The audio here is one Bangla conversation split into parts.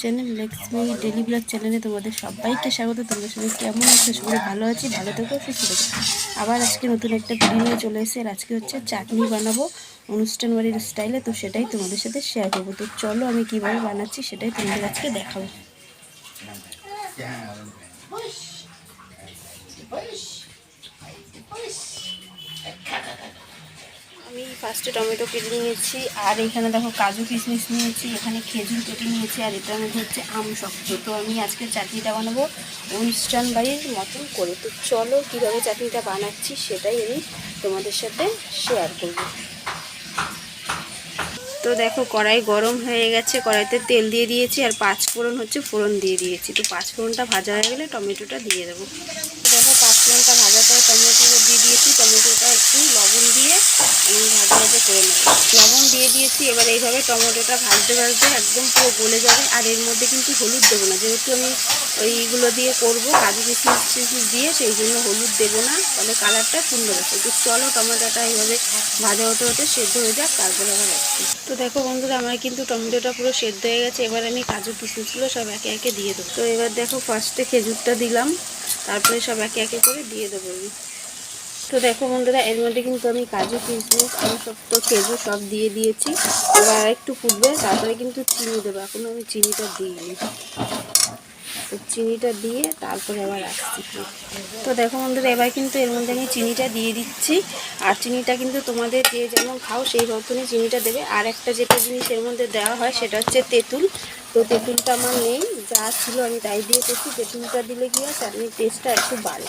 চ্যানেল লক্ষ্মী ডেলি ব্লগ চ্যানেলে তোমাদের সবাইকে স্বাগত। তোমাদের সবাই কেমন আছে? সবাই ভালো আছি ভালো থেকো সুস্থ থেকো। আবার আজকে নতুন একটা ভিডিও নিয়ে চলে এসে আর আজকে হচ্ছে চাটনি বানাবো অনুষ্ঠান বাড়ির স্টাইলে তো সেটাই তোমাদের সাথে শেয়ার করব। তো চলো আমি কীভাবে বানাচ্ছি সেটাই তোমাদের আজকে দেখাবো আমি ফার্স্টে টমেটো কেটে নিয়েছি, আর এখানে দেখো কাজু কিশমিশ নিয়েছি, এখানে খেজুর কেটে নিয়েছি, আর এটার মধ্যে হচ্ছে আম শক্ত। তো আমি আজকে চাটনিটা বানাবো অনুষ্ঠান বাড়ির মতন করে। তো চলো কীভাবে চাটনিটা বানাচ্ছি সেটাই আমি তোমাদের সাথে শেয়ার করব। তো দেখো কড়াই গরম হয়ে গেছে, কড়াইতে তেল দিয়ে দিয়েছি, আর পাঁচ ফোড়ন হচ্ছে ফোড়ন দিয়ে দিয়েছি। তো পাঁচ ফোড়নটা ভাজা হয়ে গেলে টমেটোটা দিয়ে দেবো। দেখো পাঁচ ফোড়নটা ভাজা করে টমেটোটা দিয়ে দিয়েছি টমেটোটা একটু লবণ দিয়ে আমি ভাজা ভাজা করে নেব লবণ দিয়ে দিয়েছি। এবার এইভাবে টমেটোটা ভাজতে ভাজতে একদম পুরো গলে যাবে। আর এর মধ্যে কিন্তু হলুদ দেবো না। যেহেতু আমি ওইগুলো দিয়ে করব, কাজু কিশমিশ টিশমিশ দিয়ে সেই জন্য হলুদ দেবো না। তাহলে কালারটা সুন্দর আসে তো চলো টমেটোটা এইভাবে ভাজা হতে হতে সেদ্ধ হয়ে যাক, তারপরে আবার আসছি তো দেখো বন্ধুরা, আমার কিন্তু টমেটোটা পুরো সেদ্ধ হয়ে গেছে। এবার আমি কাজু কিশমিশগুলো সব একে একে দিয়ে দেবো। তো এবার দেখো ফার্স্টে খেজুরটা দিলাম। তারপরে সব একে একে করে দিয়ে দেবো। তো দেখো বন্ধুরা, এর মধ্যে কিন্তু আমি কাজু কিশমিশ আমি সব তো খেজুর সব দিয়ে দিয়েছি। এবার একটু ফুটবে, তারপরে কিন্তু চিনি দেবো। এখনও আমি চিনিটা দিইনি। তো চিনিটা দিয়ে তারপরে আবার আসছি তো দেখো বন্ধুরা, এবার কিন্তু এর মধ্যে আমি চিনিটা দিয়ে দিচ্ছি। আর চিনিটা কিন্তু তোমাদের যে যেমন খাও, সেই মতনই চিনিটা দেবে। আর একটা যেটা জিনিস এর মধ্যে দেওয়া হয়, সেটা হচ্ছে তেঁতুল। তো তেঁতুলটা আমার নেই, যা ছিল আমি তাই দিয়ে করছি। তেঁতুলটা দিলে কি হয়, চাটনির টেস্টটা একটু বাড়ে।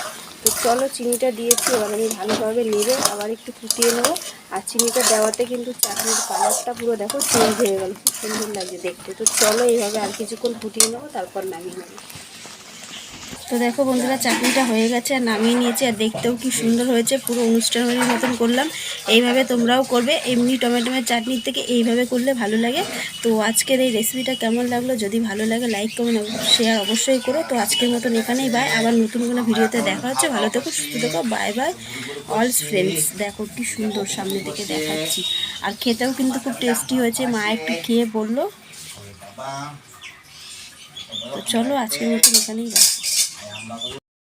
তো চলো চিনিটা দিয়েছি, এবার আমি ভালোভাবে নেবে আবার একটু ফুটিয়ে নেব। আর চিনিটা দেওয়াতে কিন্তু চাটনির কালারটা পুরো দেখো চেঞ্জ হয়ে গেল, খুব সুন্দর লাগছে দেখতে। তো চলো এইভাবে আর কিছুক্ষণ ফুটিয়ে নেব, তারপর নামিয়ে নেব তো দেখো বন্ধুরা, চাটনিটা হয়ে গেছে, আর নামিয়ে নিয়েছি, আর দেখতেও কি সুন্দর হয়েছে, পুরো অনুষ্ঠানের মতন করলাম। এইভাবে তোমরাও করবে, এমনি টমেটোমের চাটনির থেকে এইভাবে করলে ভালো লাগে। তো আজকের এই রেসিপিটা কেমন লাগল? যদি ভালো লাগে লাইক কমেন্ট শেয়ার অবশ্যই করো। তো আজকের মতন এখানেই বাই আবার নতুন কোনো ভিডিওতে দেখা হচ্ছে। ভালো থেকো, সুস্থ থেকো বাই বাই অল ফ্রেন্ডস দেখো কি সুন্দর সামনে থেকে দেখাচ্ছি। আর খেতেও কিন্তু খুব টেস্টি হয়েছে। মা একটু খেয়ে বলল। তো চলো আজকের মতন এখানেই বাই